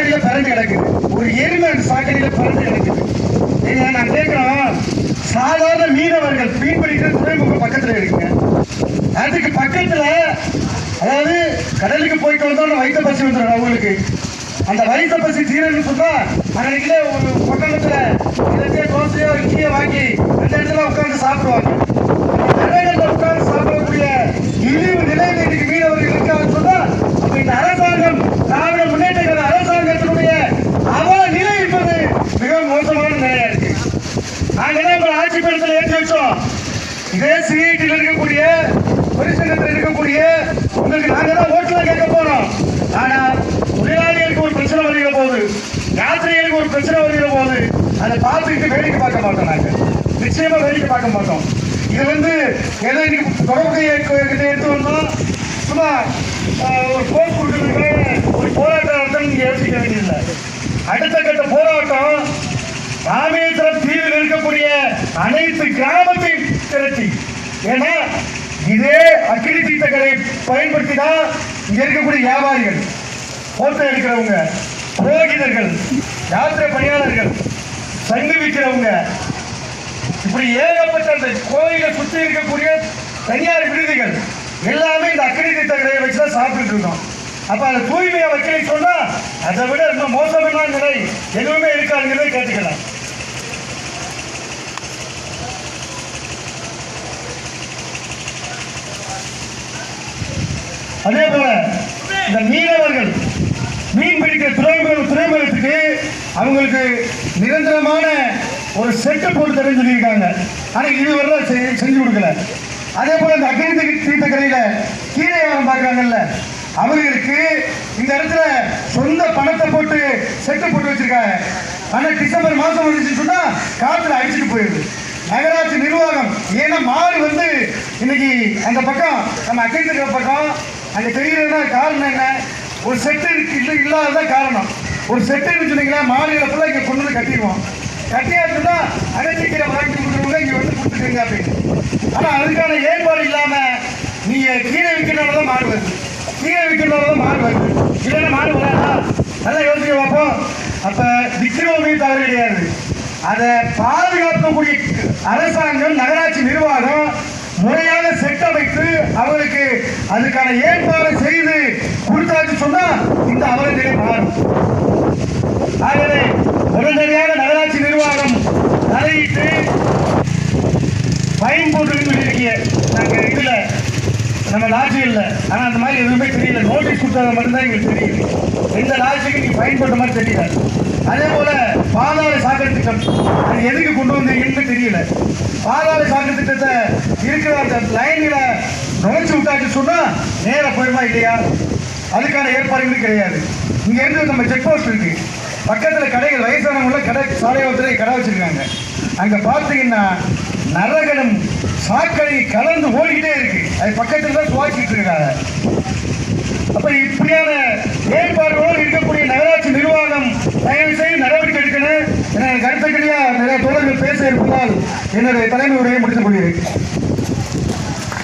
சாக்கடையில பறந்து கிடக்குது. ஒரு எருமை அந்த சாக்கடையில பிறந்து கிடக்குது. நான் கேட்கிறோம் சாதாரண மீனவர்கள் மீன் பிடிக்கிற துறைமுகம் பக்கத்துல இருக்குங்க. அதுக்கு பக்கத்துல அதாவது கடலுக்கு போயிட்டு வந்தோம்னா வைத்த பசி வந்துடும் அவங்களுக்கு. அந்த வைத்த பசி தீரன்னு சொன்னா அன்னைக்குல ஒரு பொட்டலத்துல ஏதாச்சும் தோசையோ இட்லியோ வாங்கி அந்த இடத்துல உட்காந்து சாப்பிடுவாங்க. கடலில் உட்காந்து சாப்பிடக்கூடிய இழிவு நிலையில இன்னைக்கு மீனவர்கள் இருக்காங்கன்னு சொன்னா ஆட்சி படத்தில் ஏற்றி வச்சோம். இதே சிஐடியில் இருக்கக்கூடிய பரிசங்கத்தில் இருக்கக்கூடிய உங்களுக்கு நாங்க தான் ஓட்டுல கேட்க போறோம். ஆனா தொழிலாளிகளுக்கு ஒரு பிரச்சனை வருகிற போது யாத்திரைகளுக்கு ஒரு பிரச்சனை வருகிற போது அதை பார்த்துக்கிட்டு வேடிக்கை பார்க்க மாட்டோம் நாங்கள் நிச்சயமா வேடிக்கை பார்க்க மாட்டோம். இது வந்து ஏதோ இன்னைக்கு தொடர்பு எடுத்து வந்தோம்? சும்மா ஒரு போர் கொடுக்கறதுக்காக ஒரு போராட்டம் நடத்த நீங்க யோசிக்க வேண்டியதில்லை. அடுத்த கட்ட போராட்டம் ராமேஸ்வரம் தீவில் இருக்கக்கூடிய அனைத்து கிராமத்தையும் திரட்டி. ஏன்னா இதே அக்னி தீர்த்தக்கரை பயன்படுத்தி தான் இங்க இருக்கக்கூடிய வியாபாரிகள் போட்டோ எடுக்கிறவங்க புரோகிதர்கள் யாத்திரை பணியாளர்கள் சங்கு விற்கிறவங்க இப்படி ஏகப்பட்ட அந்த கோயிலை சுற்றி இருக்கக்கூடிய தனியார் விடுதிகள் எல்லாமே இந்த அக்கினி தீர்த்தக்கரையை வச்சு தான் சாப்பிட்டுட்டு இருக்கோம். அப்ப அந்த தூய்மையை வைக்கலைன்னு சொன்னா அதை விட ரொம்ப மோசமான நிலை எதுவுமே இருக்காதுங்கிறத கேட்டுக்கலாம். அதே போல இந்த மீனவர்கள் மீன் பிடிக்க துறைமுகம் துறைமுகத்துக்கு அவங்களுக்கு நிரந்தரமான ஒரு செட்டு போட்டு தரேன்னு சொல்லியிருக்காங்க. ஆனால் இதுவரை செய் செஞ்சு கொடுக்கல. அதே போல இந்த அக்னி தீர்த்தக்கரையில கீழே யாரும் பார்க்குறாங்கல்ல அவர்களுக்கு இந்த இடத்துல சொந்த பணத்தை போட்டு செட்டு போட்டு வச்சிருக்காங்க. ஆனால் டிசம்பர் மாதம் வந்துச்சுன்னு சொன்னால் காற்றுல அடிச்சுட்டு போயிடுது. நகராட்சி நிர்வாகம் ஏன்னா மாடு வந்து இன்னைக்கு அந்த பக்கம் நம்ம அக்னி பக்கம் அங்க தெரிகிறதுனா காரணம் என்ன? ஒரு செட்டு இருக்கு இல்லை இல்லாததான் காரணம். ஒரு செட்டுன்னு சொன்னீங்கன்னா மாநிலத்தில் ஃபுல்லாக இங்கே கொண்டு வந்து கட்டிடுவோம். கட்டியாச்சுன்னா அடைச்சிக்கிற வாங்கி கொடுக்குறவங்க இங்கே வந்து கொடுத்துருங்க அப்படின்னு. ஆனால் அதுக்கான ஏற்பாடு இல்லாமல் நீங்கள் கீழே விற்கிறனால தான் மாடு வருது. கீழே விற்கிறனால தான் மாடு வருது. இல்லைன்னா மாடு வராதா? நல்லா யோசிக்க பார்ப்போம். அப்போ விற்கிறவங்க தவறு கிடையாது. அதை பாதுகாக்கக்கூடிய அரசாங்கம் நகராட்சி நிர்வாகம் அவர்களுக்கு அதுக்கான ஏற்பாடு செய்து கொடுத்தாச்சு சொன்னா இந்த அவல நிலை மாறும். ஆகவே உடனடியாக நகராட்சி நிர்வாகம் தலையிட்டு பயன் போட்டுருன்னு சொல்லியிருக்கீங்க நாங்கள் இதில் நம்ம இல்லை. ஆனால் அந்த மாதிரி எதுவுமே தெரியல. நோட்டீஸ் கொடுத்தது மட்டும்தான் எங்களுக்கு தெரியுது. எந்த லாட்சிக்கு நீங்கள் ஃபைன் மாதிரி தெரியல. அதே போல பாதாள சாக்கடை திட்டம் அது எதுக்கு கொண்டு வந்தீங்கன்னு தெரியல. பாதாள சாக்கடை திட்டத்தை இருக்கிற அந்த லைனில் நுழைச்சு விட்டாச்சு சொன்னால் நேராக போயிருமா இல்லையா? அதுக்கான ஏற்பாடுகளும் கிடையாது. இங்கே இருந்து நம்ம செக் போஸ்ட் இருக்கு. பக்கத்தில் கடைகள் வயசானவங்கள கடை சாலையோரத்துல கடை வச்சிருக்காங்க. அங்கே பார்த்தீங்கன்னா நரகனும் சாக்கடை கலந்து ஓடிக்கிட்டே இருக்கு. அது பக்கத்தில் தான் சுவாசிட்டு இருக்காங்க. அப்போ இப்படியான ஏற்பாடுகளோடு இருக்கக்கூடிய நகராட்சி நிர்வாகம் தயவு செய்து நடவடிக்கை எடுக்கணும். என கருத்துக்கடியா நிறைய தோழர்கள் பேச இருப்பதால் என்னுடைய தலைமை உரையை முடித்துக் கொள்கிறேன்.